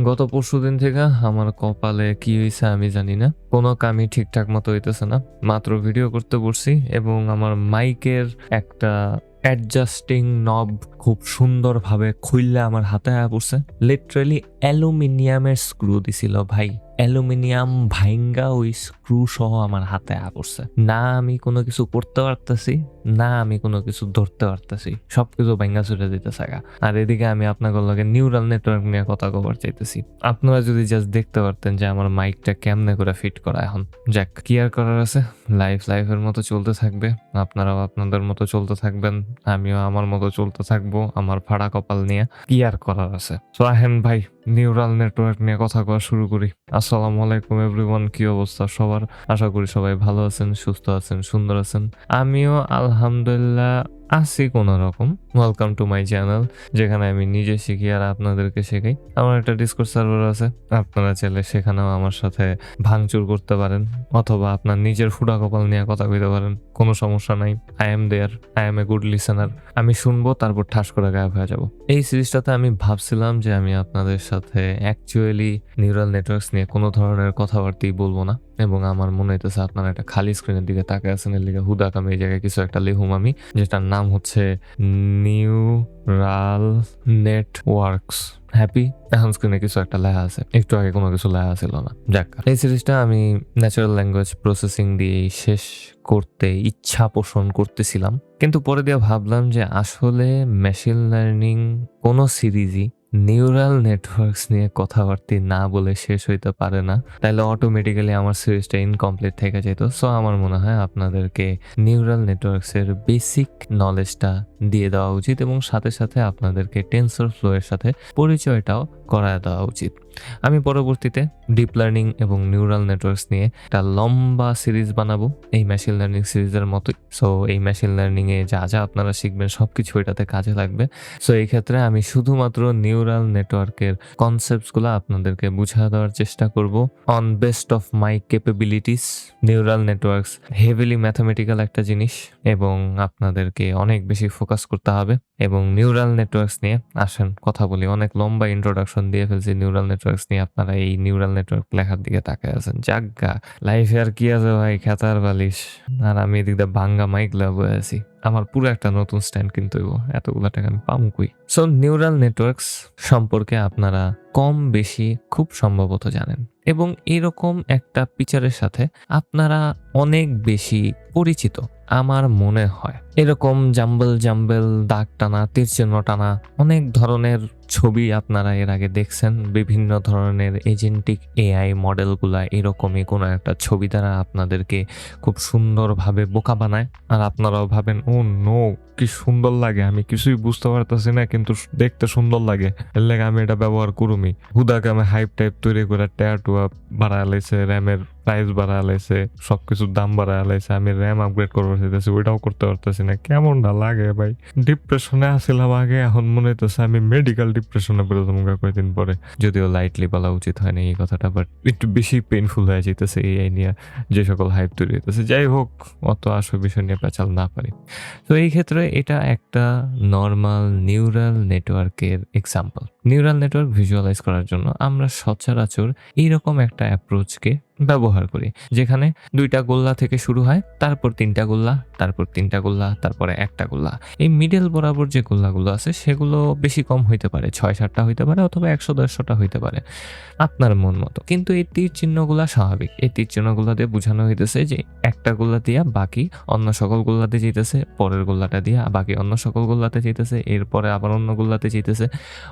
গত পরশুদিন থেকে আমার কপালে কি হয়েছে আমি জানি না। কোনো কামই ঠিকঠাক মতো হইতেছে না। মাত্র ভিডিও করতে বসছি এবং আমার মাইকের একটা অ্যাডজাস্টিং নব খুব সুন্দরভাবে খুললে আমার হাতে আয়া পড়ছে। লিটারেলি অ্যালুমিনিয়ামের স্ক্রু দিছিল ভাই। অ্যালুমিনিয়াম ভাইঙ্গা ওই স্ক্রু সহ আমার হাতে পড়ছে। না আমি কোনো কিছু করতে পারতাছি, না আমি কোনো কিছু ধরতে পারতাছি। সবকিছু ভাইঙ্গা ছুটে থাকা আর এদিকে আমি আপনাদের লগে নিউরাল নেটওয়ার্ক নিয়ে কথা কবার চাইতেছি। আপনারা যদি জাস্ট দেখতে পারতেন যে আমার মাইকটা কেমনে করে ফিট করা এখন। যাক, কি আর করার আছে? লাইফ লাইফের মতো চলতে থাকবে। আপনারাও আপনাদের মতো চলতে থাকবেন। আমিও আমার মতো চলতে থাকব, আমার ফাড়া কপাল নিয়ে। কি আর করার আছে? তো আহেন ভাই নিউরাল নেটওয়ার্ক নিয়ে কথা কওয়া শুরু করি। আসসালামু আলাইকুম এভরিওয়ান কি অবস্থা সবার? আশা করি সবাই ভালো আছেন, সুস্থ আছেন, সুন্দর আছেন। আমিও আলহামদুলিল্লাহ আছি কোনো রকম ওয়েলকাম টু মাই চ্যানেল যেখানে আমি নিজে শিখি আর আপনাদেরকে শেখাই। আমার একটা ডিসকোর্স সার্ভার আছে, আপনারা চাইলে সেখানেও আমার সাথে ভাঙচুর করতে পারেন, অথবা আপনার নিজের ফুটা কপাল নিয়ে কথা কইতে পারেন, কোনো সমস্যা নাই। I am there I am a good listener আমি শুনব, তারপর ঠাস করে গায়েব হয়ে যাব। এই সিরিজটাতে আমি ভাবছিলাম যে আমি আপনাদের সাথে অ্যাকচুয়ালি নিউরাল নেটওয়ার্কস নিয়ে কোনো ধরনের কথাবার্তাই বলব না। এবং আমার মনে হইতেছে আপনারা একটা খালি স্ক্রিনের দিকে তাকায় আছেন, এর লিগে হুদাক আমি এই জায়গায় কিছু একটা লিহুম আমি, যেটার নাম হচ্ছে নিউরাল নেটওয়ার্কস হ্যাপি এখন স্ক্রিনে কিছু একটা লেখা আছে, একটু আগে কোনো কিছু লেখা ছিল না। যাক, এই সিরিজটা আমি ন্যাচারাল ল্যাঙ্গুয়েজ প্রসেসিং দিয়ে শেষ করতে ইচ্ছা পোষণ করতেছিলাম। কিন্তু পরে দিয়ে ভাবলাম যে আসলে মেশিন লার্নিং কোনো সিরিজই নিউরাল নেটওয়ার্কস নিয়ে কথাবার্তি না বলে শেষ হইতে পারে না। তাহলে অটোমেটিক্যালি আমার সিরিজটা ইনকমপ্লিট থেকে যেত সো আমার মনে হয় আপনাদেরকে নিউরাল নেটওয়ার্কসের বেসিক নলেজটা দিয়ে দেওয়া উচিত এবং সাথে সাথে আপনাদেরকে টেন্সর ফ্লো এর সাথে পরিচয়টাও করায় দেওয়া উচিত। আমি পরবর্তীতে ডিপ লার্নিং এবং নিউরাল নেটওয়ার্কস নিয়ে একটা লম্বা সিরিজ বানাবো। এই মেশিন লার্নিং সিরিজের মতোই। সো এই মেশিন লার্নিংয়ে যা যা আপনারা শিখবেন সব কিছু এটাতে কাজে লাগবে। সো এই ক্ষেত্রে আমি শুধুমাত্র নিউরাল নেটওয়ার্কের কনসেপ্টসগুলো আপনাদেরকে বুঝা দেওয়ার চেষ্টা করব। On best of my capabilities neural networks heavily mathematical একটা জিনিস এবং আপনাদেরকে অনেক বেশি ফোকাস করতে হবে। এবং নিউরাল নেটওয়ার্কস নিয়ে আসেন, কথা বলি, অনেক লম্বা ইন্ট্রোডাকশন দিয়ে ফেলছি নিউরাল নেটওয়ার্কস নিয়ে আপনারা এই নিউরাল নেটওয়ার্ক লেখার দিকে তাকায় আছেন। জাগা লাইফে আর কি আছে ভাই, খেতার বালিশ। আর আমি এদিক দিয়ে ভাঙ্গা মাইক হয়ে আছি। আমার পুরো একটা নতুন স্ট্যান্ড কিনতে হইব। এতগুলো টাকা আমি পামু কই? সো নিউরাল নেটওয়ার্কস সম্পর্কে আপনারা কম বেশি খুব সম্ভবত জানেন। এবং এরকম একটা পিচারের সাথে আপনারা অনেক বেশি পরিচিত, আমার মনে হয়। এরকম জাম্বল জাম্বেল দাগ টানা, তীরচিহ্ন টানা, অনেক ধরনের ছবি আপনারা এর আগে দেখছেন। বিভিন্ন ধরনের এজেন্টিক এআই মডেলগুলা এরকমই কোনো একটা ছবি দ্বারা আপনাদেরকে খুব সুন্দরভাবে বোকা বানায়। আর আপনারাও ভাবেন নো, কি সুন্দর লাগে। আমি কিছুই বুঝতে পারতেছি না, কিন্তু দেখতে সুন্দর লাগে। এর লাগে আমি এটা ব্যবহার করুমি। হুদাকে আমি হাইপ টাইপ তৈরি করে ট্যাটুয়া বাড়া লাইছে র্যামের প্রাইস বাড়ায় লাইছে, সবকিছুর দাম বাড়ায় লাইছে, আমি র্যাম আপগ্রেড করব চাইতেছি ওইটাও করতে পারতেছি না। কেমনটা লাগে ভাই? ডিপ্রেশনে আসছিলাম আগে, এখন মনে হইতেছে আমি মেডিকেল ডিপ্রেশনে পড়ে তোমাকে কয়েকদিন পরে। যদিও লাইটলি বলা উচিত হয়নি এই কথাটা বাট একটু বেশি পেইনফুল হয়ে যেতেছে এই নিয়ে যে সকল হাইপ তৈরি হইতেছে। যাই হোক, অত আসল বিষয় নিয়ে পেঁচাল না পারি। তো এই ক্ষেত্রে এটা একটা নর্মাল নিউরাল নেটওয়ার্কের এক্সাম্পল নিউরাল নেটওয়ার্ক ভিজুয়ালাইজ করার জন্য আমরা সচরাচর এইরকম একটা অ্যাপ্রোচকে ব্যবহার করি। যেখানে দুইটা গোল্লা থেকে শুরু হয়, তারপর তিনটা গোল্লা, তারপর তিনটা গোল্লা, তারপরে একটা গোল্লা। এই মিডল বরাবর যে গোল্লাগুলো আছে, সেগুলো বেশি কম হইতে পারে ছয় সাতটা হইতে পারে অথবা একশো দেড়শোটা হইতে পারে, আপনার মন মতো। কিন্তু এই তীর চিহ্নগুলা স্বাভাবিক। এই তীর চিহ্নগুলা দিয়ে বোঝানো হইতেছে যে একটা গোল্লা দিয়া বাকি অন্য সকল গোল্লাতে যেতেছে পরের গোল্লাটা দিয়া বাকি অন্য সকল গোল্লাতে যেতেছে এরপরে আবার অন্য গোল্লাতে যেতেছে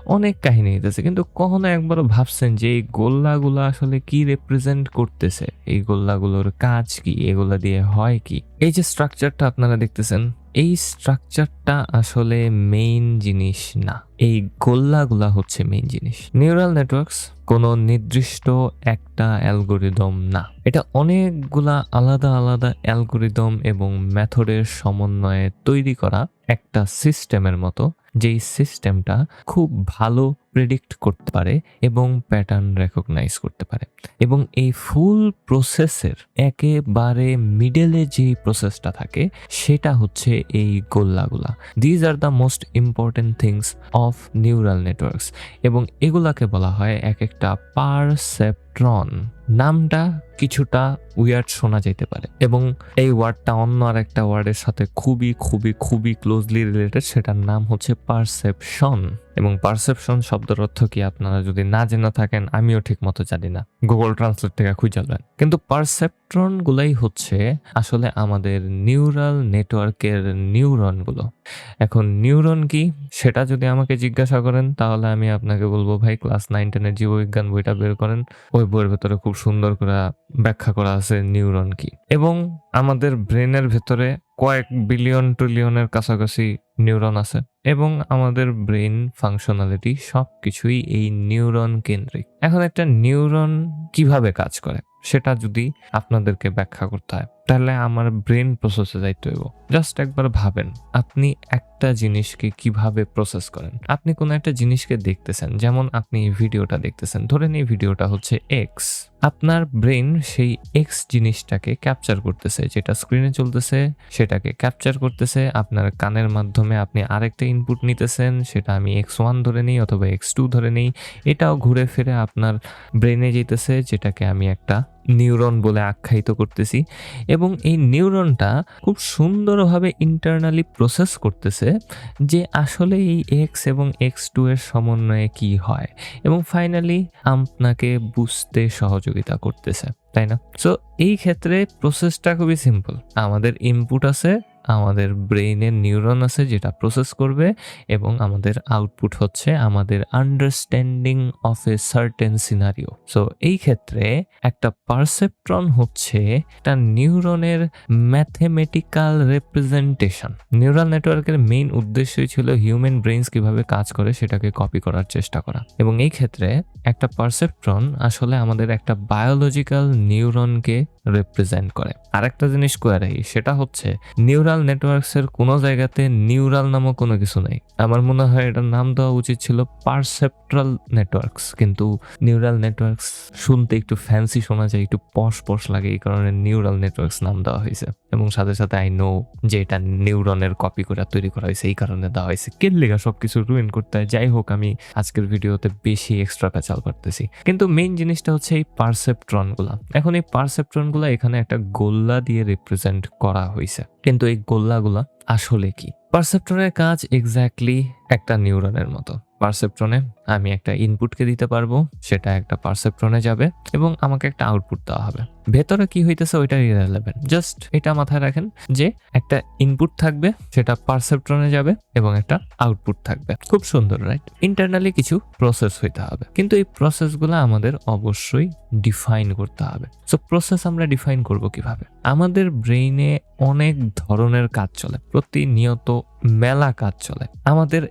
অনেক কাহিনী হইতেছে। কিন্তু কখনো একবারও ভাবছেন যে এই গোল্লাগুলো আসলে কি রিপ্রেজেন্ট করতেছে? এই গোল্লাগুলোর কাজ কি? এগুলা দিয়ে হয় কি? এই যে স্ট্রাকচারটা আপনারা দেখতেছেন, এই স্ট্রাকচারটা আসলে মেইন জিনিস না। এই গোল্লাগুলা হচ্ছে মেইন জিনিস। নিউরাল নেটওয়ার্কস কোনো নির্দিষ্ট একটা অ্যালগোরিদম না। এটা অনেকগুলা আলাদা আলাদা অ্যালগোরিদম এবং মেথডের সমন্বয়ে তৈরি করা একটা সিস্টেমের মতো। যেই সিস্টেমটা খুব ভালো প্রেডিক্ট করতে পারে এবং প্যাটার্ন রেকগনাইজ করতে পারে। এবং এই ফুল প্রসেসের একেবারে মিডলে যে প্রসেসটা থাকে, সেটা হচ্ছে এই গোল্লাগুলা। These are the most important things of neural networks এবং এগুলাকে বলা হয় এক একটা পারসেপ্ট্রন। নামটা কিছুটা উইয়ার্ড শোনা যেতে পারে। এবং এই ওয়ার্ডটা অন্য আর একটা ওয়ার্ডের সাথে খুবই খুবই খুবই ক্লোজলি রিলেটেড সেটার নাম হচ্ছে পারসেপশন এবং পারসেপশন শব্দের অর্থ কি? আপনারা যদি না জেনে থাকেন, আমিও ঠিক মতো জানি না। গুগল ট্রান্সলেট থেকে খুঁজালেন কিন্তু পারসেপ্ট্রন গুলাই হচ্ছে আসলে আমাদের নিউরাল নেটওয়ার্কের নিউরনগুলো এখন নিউরন কি? সেটা যদি আমাকে জিজ্ঞাসা করেন, তাহলে আমি আপনাকে বলব, ভাই, ক্লাস নাইন, টেনের জীববিজ্ঞান বইটা বের করেন। ওই বইয়ের ভেতরে খুব সুন্দর করে ব্যাখ্যা করা আছে নিউরন কি। এবং আমাদের ব্রেনের ভেতরে কয়েক বিলিয়ন ট্রিলিয়নের কাছাকাছি নিউরন আছে এবং আমাদের ব্রেন ফাংশনালিটি সব কিছুই এই নিউরন কেন্দ্রিক। এখন একটা নিউরন কীভাবে কাজ করে, সেটা যদি আপনাদেরকে ব্যাখ্যা করতে হয়। তাহলে আমার ব্রেন প্রসেসে যাইতে হইব জাস্ট একবার ভাবেন, আপনি একটা জিনিসকে কীভাবে প্রসেস করেন? আপনি কোনো একটা জিনিসকে দেখতেছেন, যেমন আপনি এই ভিডিওটা দেখতেছেন ধরেন এই ভিডিওটা হচ্ছে এক্স আপনার ব্রেন সেই এক্স জিনিসটাকে ক্যাপচার করতেছে, যেটা স্ক্রিনে চলতেছে, সেটাকে ক্যাপচার করতেছে, আপনার কানের মাধ্যমে আপনি আরেকটা ইনপুট নিতেছেন, সেটা আমি এক্স ওয়ান ধরে নিই অথবা এক্স টু ধরে নিই, এটাও ঘুরে ফিরে আপনার ব্রেনে যেতেছে, যেটাকে আমি একটা নিউরন বলে আখ্যায়িত করতেছি এবং এই নিউরনটা খুব সুন্দরভাবে ইন্টারনালি প্রসেস করতেছে যে আসলে এই এক্স এবং এক্স টু এর সমন্বয়ে কি হয় এবং ফাইনালি আপনাকে বুঝতে সহযোগিতা করতেছে, তাই না? সো এই ক্ষেত্রে প্রসেসটা খুবই সিম্পল আমাদের ইনপুট আছে আমাদের ব্রেইনের নিউরন আছে যেটা প্রসেস করবে এবং আমাদের আউটপুট হচ্ছে আমাদের understanding of a certain scenario. So এই ক্ষেত্রে একটা পারসেপ্ট্রন হচ্ছে একটা নিউরনের ম্যাথমেটিক্যাল রিপ্রেজেন্টেশন। নিউরাল নেটওয়ার্কের মেইন উদ্দেশ্যই ছিল হিউম্যান ব্রেইনস কীভাবে কাজ করে সেটাকে কপি করার চেষ্টা করা। এবং এই ক্ষেত্রে একটা পারসেপ্ট্রন আসলে আমাদের একটা বায়োলজিক্যাল নিউরনকে রিপ্রেজেন্ট করে। আরেকটা জিনিস কয়ে রাখি সেটা হচ্ছে নিউরাল নেটওয়ার্কসের কোনো জায়গাতে নিউরাল নামক কোনো কিছু নেই। আমার মনে হয় এটার নাম দেওয়া উচিত ছিল পারসেপ্ট্রাল নেটওয়ার্কস কিন্তু নিউরাল নেটওয়ার্কস শুনতে একটু ফ্যান্সি শোনা যায়, একটু পশ পশ লাগে, এই কারণে নিউরাল নেটওয়ার্কস নাম দেওয়া হয়েছে। এবং সাথে সাথে আই নো যে এটা নিউরনের কপি করে তৈরি করা হয়েছে, এই কারণে দেওয়া হয়েছে। কেন লেগা সবকিছু রুইন করতে হয়। যাই হোক, আমি আজকের ভিডিওতে বেশি এক্সট্রা প্যাচাল করতেছি। কিন্তু মেইন জিনিসটা হচ্ছে এই পারসেপট্রনগুলো। এখন এই পারসেপট্রনগুলো এখানে একটা গোল্লা দিয়ে রিপ্রেজেন্ট করা হয়েছে কিন্তু এই গোল্লাগুলা আসলে কি? পারসেপ্টরের কাজ এক্স্যাক্টলি একটা নিউরনের মতো। পারসেপ্ট্রনে আমি একটা ইনপুটকে দিতে পারব, সেটা একটা পারসেপ্ট্রনে যাবে এবং আমাকে একটা আউটপুট দেওয়া হবে। ভেতরে কি হইতেছে ওইটা ইরেলেভেন্ট জাস্ট এটা মাথায় রাখেন যে একটা ইনপুট থাকবে, সেটা পারসেপ্ট্রনে যাবে এবং একটা আউটপুট থাকবে। খুব সুন্দর রাইট ইন্টারনালি কিছু প্রসেস হইতে হবে। কিন্তু এই প্রসেসগুলো আমাদের অবশ্যই ডিফাইন করতে হবে। সো প্রসেস আমরা ডিফাইন করব কীভাবে? আমাদের ব্রেইনে অনেক ধরনের কাজ চলে। প্রতিনিয়ত মেলা কাজ চলে। আমাদের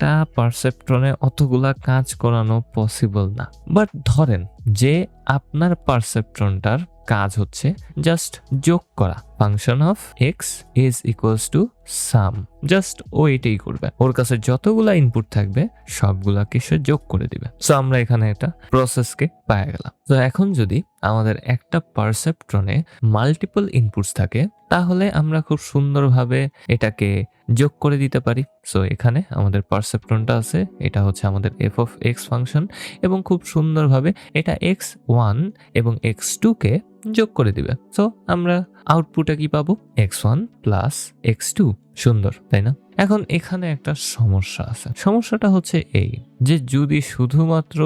একটা পারসেপ্টনে অতগুলা কাজ করানো পসিবল না। বাট ধরেন যে আপনার পারসেপ্টনটার কাজ হচ্ছে জাস্ট যোগ করা। Function of x is equals to sum just ও এটাই করবে। ওর কাছে যতগুলা ইনপুট থাকবে, সবগুলাকে সে যোগ করে দিবে। সো আমরা এখানে একটা প্রসেসকে পাওয়া গেলাম। তো এখন যদি আমাদের একটা পারসেপ্ট্রনে মাল্টিপল ইনপুটস থাকে, তাহলে আমরা খুব সুন্দরভাবে এটাকে যোগ করে দিতে পারি। সো এখানে আমাদের পারসেপ্ট্রনটা আছে, এটা হচ্ছে আমাদের এফ অফ এক্স ফাংশন এবং খুব সুন্দরভাবে এটা এক্স ওয়ান এবং এক্স টুকে যোগ করে দিবে। সো আমরা আউটপুটটা কি পাবো? X one plus x two সুন্দর, তাই না? এখন এখানে একটা সমস্যা আছে। সমস্যাটা হচ্ছে এই যে যদি শুধুমাত্র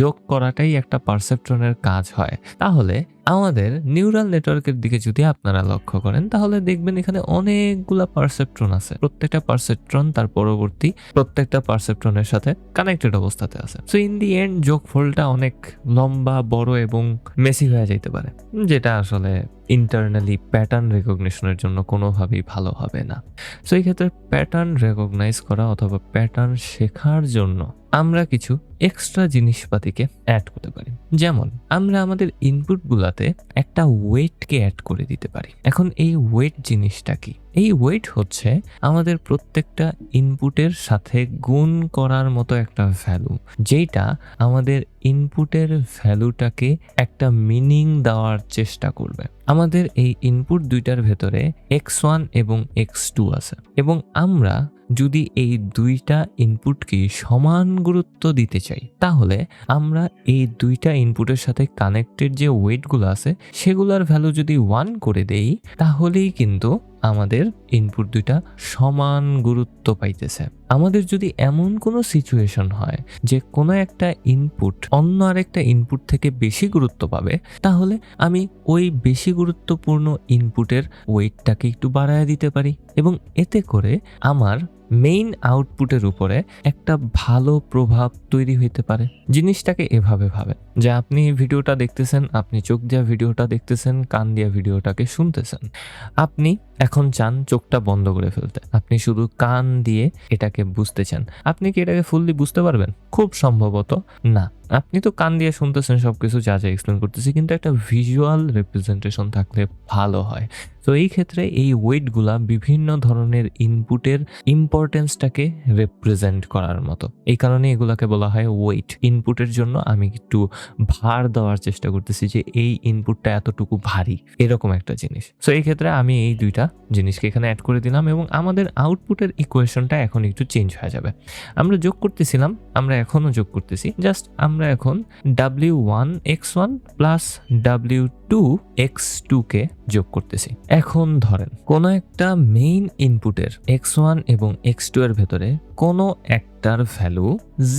যোগ করাটাই একটা পারসেপ্ট্রনের কাজ হয়, তাহলে আমাদের নিউরাল নেটওয়ার্কের দিকে যদি আপনারা লক্ষ্য করেন, তাহলে দেখবেন এখানে অনেকগুলা পারসেপ্ট্রন আছে। প্রত্যেকটা পারসেপ্ট্রন তার পরবর্তী প্রত্যেকটা পারসেপ্ট্রনের সাথে কানেক্টেড অবস্থাতে আছে। সো ইন দি এন্ড যোগফলটা অনেক লম্বা, বড় এবং মেসি হয়ে যাইতে পারে, যেটা আসলে ইন্টারনালি প্যাটার্ন রেকগনিশনের জন্য কোনোভাবেই ভালো হবে না। সো এই ক্ষেত্রে প্যাটার্ন রেকগনাইজ করা অথবা প্যাটার্ন শেখার জন্য আমরা কিছু এক্সট্রা জিনিসপাতিকে অ্যাড করতে পারি। যেমন, আমরা আমাদের ইনপুটগুলোতে একটা ওয়েটকে অ্যাড করে দিতে পারি। এখন এই ওয়েট জিনিসটা কি? এই ওয়েট হচ্ছে আমাদের প্রত্যেকটা ইনপুটের সাথে গুণ করার মতো একটা ভ্যালু যেটা আমাদের ইনপুটের ভ্যালুটাকে একটা মিনিং দেওয়ার চেষ্টা করবে। আমাদের এই ইনপুট দুইটার ভেতরে এক্স ওয়ান এবং এক্স টু আছে। এবং আমরা যদি এই দুইটা ইনপুটকে সমান গুরুত্ব দিতে চাই, তাহলে আমরা এই দুইটা ইনপুটের সাথে কানেক্টেড যে ওয়েটগুলো আছে, সেগুলোর ভ্যালু যদি ওয়ান করে দেই, তাহলেই কিন্তু আমাদের ইনপুট দুইটা সমান গুরুত্ব পাইতেছে। আমাদের যদি এমন কোনো সিচুয়েশন হয় যে কোনো একটা ইনপুট অন্য আরেকটা ইনপুট থেকে বেশি গুরুত্ব পাবে, তাহলে আমি ওই বেশি গুরুত্বপূর্ণ ইনপুটের ওয়েটটাকে একটু বাড়ায় দিতে পারি এবং এতে করে আমার মেইন আউটপুটের উপরে একটা ভালো প্রভাব তৈরি হইতে পারে। জিনিসটাকে এভাবে ভাবে যে আপনি ভিডিওটা দেখতেছেন, আপনি চোখ দিয়া ভিডিওটা দেখতেছেন, কান দিয়া ভিডিওটাকে শুনতেছেন। আপনি এখন চান চোখটা বন্ধ করে ফেলতে। আপনি শুধু কান দিয়ে এটাকে বুঝতে চান। আপনি কি এটাকে ফুললি বুঝতে পারবেন? খুব সম্ভবত না। আপনি তো কান দিয়ে শুনতেছেন, সবকিছু যা যা এক্সপ্লেন করতেছি, কিন্তু একটা ভিজুয়াল রিপ্রেজেন্টেশন থাকলে ভালো হয়। তো এই ক্ষেত্রে এই ওয়েটগুলা বিভিন্ন ধরনের ইনপুটের ইম্পর্টেন্সটাকে রিপ্রেজেন্ট করার মতো। এই কারণে এগুলাকে বলা হয় ওয়েট ইনপুটের জন্য আমি একটু ভার দেওয়ার চেষ্টা করতেছি যে এই ইনপুটটা এতটুকু ভারী। এরকম একটা জিনিস। সো এই ক্ষেত্রে আমি এই দুইটা জিনিসকে এখানে অ্যাড করে দিলাম এবং আমাদের আউটপুটের ইকুয়েশনটা এখন একটু চেঞ্জ হয়ে যাবে। আমরা যোগ করতেছিলাম, আমরা এখনও যোগ করতেছি। জাস্ট আমরা এখন W one X one plus W two X two কে যোগ করতেছি। এখন ধরেন, কোনো একটা মেইন ইনপুটের এক্স ওয়ান এবং এক্স টু এর ভেতরে কোনো একটার ভ্যালু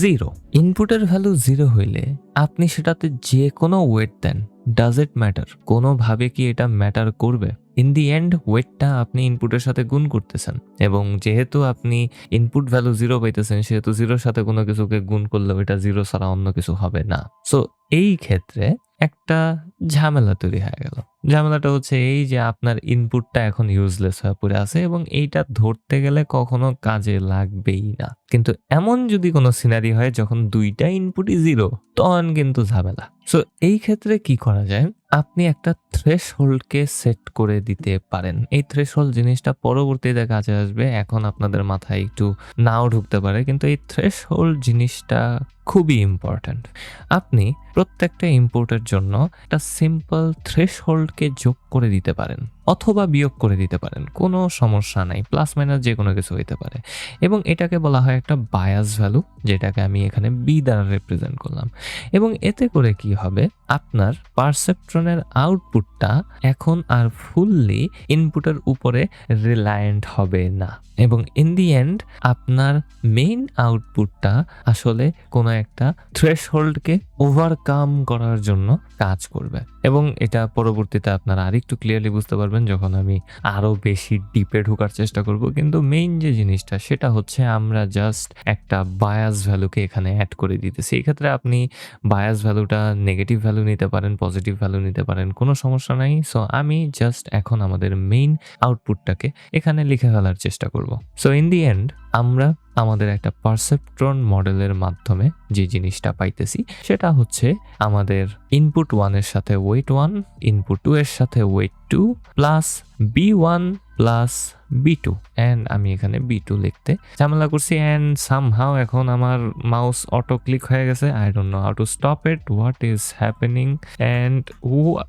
জিরো ইনপুটের ভ্যালু জিরো হইলে আপনি সেটাতে যে কোনো weight then does it matter কোনোভাবে কি এটা ম্যাটার করবে? ইন দি এন্ড ওয়েটটা আপনি ইনপুটের সাথে গুণ করতেছেন এবং যেহেতু আপনি ইনপুট ভ্যালু জিরো পাইতেছেন, সেহেতু জিরোর সাথে কোনো কিছুকে গুণ করলে ওইটা জিরো ছাড়া অন্য কিছু হবে না। সো এই ক্ষেত্রে একটা ঝামেলা তৈরি হয়ে গেল। ঝামেলাটা হচ্ছে এই যে আপনার ইনপুটটা এখন ইউজলেস হয়ে পড়ে আছে এবং এইটা ধরতে গেলে কখনো কাজে লাগবেই না। কিন্তু এমন যদি কোনো সিনারি হয় যখন দুইটা ইনপুটই জিরো তখন কিন্তু ঝামেলা। সো এই ক্ষেত্রে কি করা যায়? আপনি একটা থ্রেশ হোল্ডকে সেট করে দিতে পারেন। এই থ্রেশ হোল্ড জিনিসটা পরবর্তীতে কাজে আসবে। এখন আপনাদের মাথায় একটু নাও ঢুকতে পারে। কিন্তু এই থ্রেশ হোল্ড জিনিসটা খুবই ইম্পর্ট্যান্ট আপনি প্রত্যেকটা ইম্পোর্টের জন্য একটা সিম্পল থ্রেশহোল্ডকে যোগ করে দিতে পারেন। অথবা বিয়োগ করে দিতে পারেন, কোনো সমস্যা নাই প্লাস মাইনাস যে কোনো কিছু হইতে পারে। এবং এটাকে বলা হয় একটা বায়াস ভ্যালু যেটাকে আমি এখানে বি দ্বারা রিপ্রেজেন্ট করলাম। এবং এতে করে কি হবে, আপনার পারসেপট্রনের আউটপুটটা এখন আর ফুললি ইনপুটের উপরে রিলায়েন্ট হবে না। এবং ইন দি এন্ড আপনার মেইন আউটপুটটা আসলে কোনো একটা থ্রেশ হোল্ডকে ওভারকাম করার জন্য কাজ করবে। এবং এটা পরবর্তীতে আপনারা আরেকটু ক্লিয়ারলি বুঝতে পারবেন যখন আমি আরও বেশি ডিপে ঢোকার চেষ্টা করব। কিন্তু মেইন যে জিনিসটা, সেটা হচ্ছে আমরা জাস্ট একটা বায়াস ভ্যালুকে এখানে অ্যাড করে দিতেছি। এই ক্ষেত্রে আপনি বায়াস ভ্যালুটা নেগেটিভ ভ্যালু নিতে পারেন পজিটিভ ভ্যালু নিতে পারেন, কোনো সমস্যা নাই। সো আমি জাস্ট এখন আমাদের মেইন আউটপুটটাকে এখানে লিখে ফেলার চেষ্টা করব। সো ইন দি এন্ড আমরা আমাদের একটা পারসেপ্ট্রন মডেলের মাধ্যমে যে জিনিসটা পাইতেছি, সেটা হচ্ছে আমাদের ইনপুট ওয়ানের সাথে ওয়েট ওয়ান ইনপুট টু এর সাথে weight two plus b one plus b two and আমি এখানে বি টু লিখতে ঝামেলা করছি অ্যান্ড সামহাও এখন আমার মাউস অটো ক্লিক হয়ে গেছে। I don't know how to stop it what is happening and ও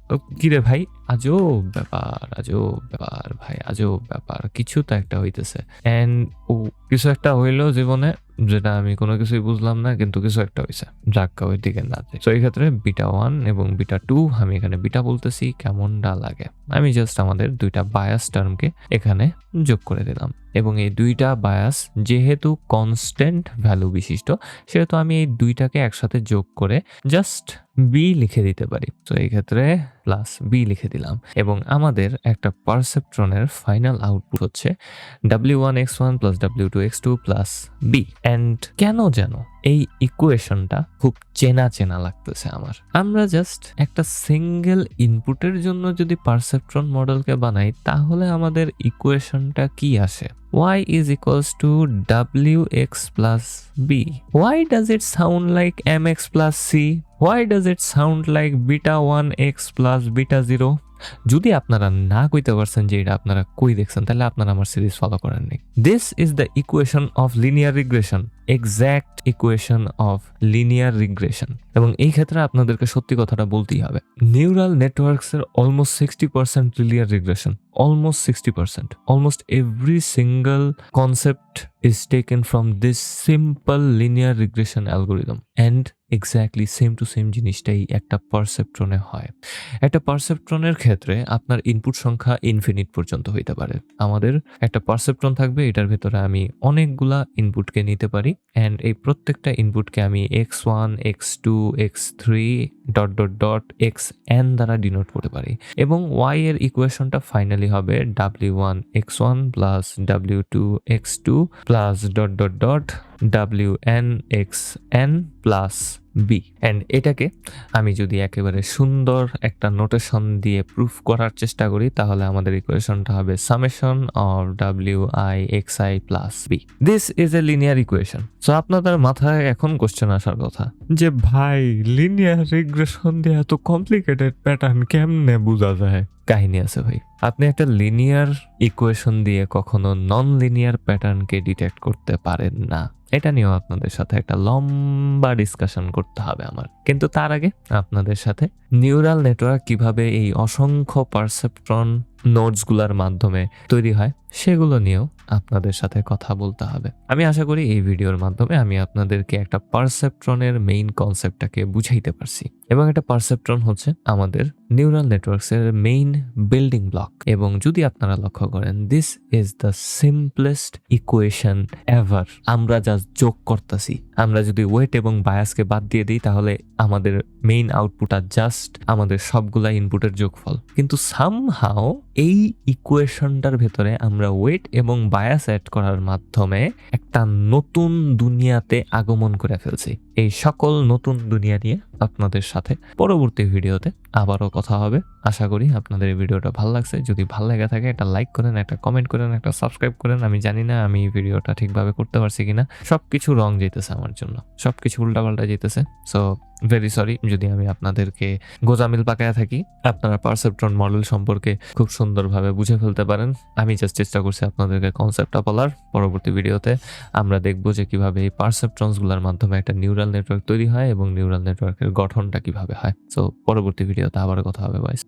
কিরে ভাই? আজব ব্যাপার আজব ব্যাপার ভাই, আজব ব্যাপার, কিছু তো একটা হইতেছে। অ্যান্ড ও, কিছু একটা হইল জীবনে। যেটা আমি কোনো কিছুই বুঝলাম না, কিন্তু কিছু একটা হয়েছে। যাক্কা ওই দিকে না যায় তো এই ক্ষেত্রে বিটা ওয়ান এবং বিটা টু আমি এখানে বিটা বলতেছি, কেমনটা লাগে? আমি জাস্ট আমাদের দুইটা বায়াস টার্মকে এখানে যোগ করে দিলাম। এবং এই দুইটা বায়াস যেহেতু কনস্ট্যান্ট ভ্যালু বিশিষ্ট, সেহেতু আমি এই দুইটাকে একসাথে যোগ করে জাস্ট বি লিখে দিতে পারি। তো এই ক্ষেত্রে প্লাস বি লিখে দিলাম এবং আমাদের একটা পারসেপট্রনের ফাইনাল আউটপুট হচ্ছে W one X one plus W two X two plus B and কেন যেন এই ইকুয়েশনটা খুব চেনা চেনা লাগতেছে আমার। আমরা জাস্ট একটা সিঙ্গেল ইনপুটের জন্য যদি পারসেপট্রন মডেলকে বানাই, তাহলে আমাদের ইকুয়েশনটা কি আসে? y is equals to wx plus b why does it sound like mx plus c? why does it sound like beta 1x plus beta 0 যদি আপনারা না কইতে পারছেন যে এটা আপনারা কই দেখছেন, তাহলে আপনারা আমার সিরিজ ফলো করেন নাই this is the equation of linear regression exact equation of linear regression এবং এই ক্ষেত্রে আপনাদেরকে সত্যি কথাটা বলতেই হবে। নিউরাল নেটওয়ার্কস এর almost sixty percent linear regression almost 60%. Almost every single concept is taken from this simple linear regression algorithm. And exactly same to same জিনিসটাই একটা পারসেপট্রনে হয়। একটা পারসেপট্রনের ক্ষেত্রে আপনার ইনপুট সংখ্যা ইনফিনিট পর্যন্ত হইতে পারে। আমাদের একটা পারসেপট্রন থাকবে, এটার ভেতরে আমি অনেকগুলা ইনপুটকে নিতে পারি। অ্যান্ড এই প্রত্যেকটা ইনপুটকে আমি X one X two X three dot dot dot X N দ্বারা ডিনোট করতে পারি। এবং ওয়াই এর ইকুয়েশনটা ফাইনালি হবে W one X one plus W two X two plus dot dot dot W N X N plus B and এটাকে আমি যদি একেবারে সুন্দর একটা নোটেশন দিয়ে প্রুফ করার চেষ্টা করি, তাহলে আমাদের ইকুয়েশনটা হবে summation of W i x i plus b this is a linear equation so আপনাদের মাথায় এখন কোশ্চেন আসার কথা। যে ভাই লিনিয়ার রিগ্রেশন দিয়ে এত কমপ্লিকেটেড প্যাটার্ন কেমনে বোঝা যায়? কাহিনী আছে ভাই। আপনি একটা লিনিয়ার ইকুয়েশন দিয়ে কখনো নন লিনিয়ার প্যাটার্নকে ডিটেক্ট করতে পারেন না। এটা নিয়েও আপনাদের সাথে একটা লম্বা ডিসকাশন করতে হবে আমার। কিন্তু তার আগে আপনাদের সাথে নিউরাল নেটওয়ার্ক কীভাবে এই অসংখ্য পারসেপট্রন নোটসগুলোর মাধ্যমে তৈরি হয়, সেগুলো নিয়েও আপনাদের সাথে কথা বলতে হবে। আমি আশা করি এই ভিডিওর মাধ্যমে আমি আপনাদেরকে একটা পারসেপট্রনের মেইন কনসেপ্টটাকে বুঝাইতে পারছি। এবং একটা পারসেপট্রন হচ্ছে আমাদের নিউরাল নেটওয়ার্কসের মেইন বিল্ডিং ব্লক এবং যদি আপনারা লক্ষ্য করেন this is the simplest equation ever আমরা জাস্ট যোগ করতেছি। আমরা যদি ওয়েট এবং বায়াসকে বাদ দিয়ে দিই, তাহলে আমাদের মেইন আউটপুট আর জাস্ট আমাদের সবগুলা ইনপুটের যোগফল। কিন্তু সামহাও এই ইকুয়েশনটার ভেতরে আমরা ওয়েট এবং বায়াস অ্যাড করার মাধ্যমে একটা নতুন দুনিয়াতে আগমন করে ফেলছি। এই সকল নতুন দুনিয়া নিয়ে আপনাদের সাথে পরবর্তী ভিডিওতে আবারও কথা হবে। আশা করি আপনাদের এই ভিডিওটা ভালো লাগছে। যদি ভালো লেগে থাকে, একটা লাইক করেন, একটা কমেন্ট করেন, একটা সাবস্ক্রাইব করেন। আমি জানি না আমি ভিডিওটা ঠিকভাবে করতে পারছি কিনা। সবকিছু রং যেতেছে আমার জন্য। সব সবকিছু উল্টাপাল্টা যেতেছে সো ভেরি সরি যদি আমি আপনাদেরকে গোজামিল পাকায়া থাকি, আপনারা পারসেপট্রন মডেল সম্পর্কে খুব সুন্দরভাবে বুঝে ফেলতে পারেন। আমি জাস্ট চেষ্টা করছি আপনাদেরকে কনসেপ্টটা বলার। পরবর্তী ভিডিওতে আমরা দেখব যে কীভাবে এই পারসেপট্রনসগুলোর মাধ্যমে একটা নিউরাল নেটওয়ার্ক তৈরি হয় এবং নিউরাল নেটওয়ার্কের গঠনটা কীভাবে হয়। সো পরবর্তী ভিডিওতে আবার কথা হবে বয়স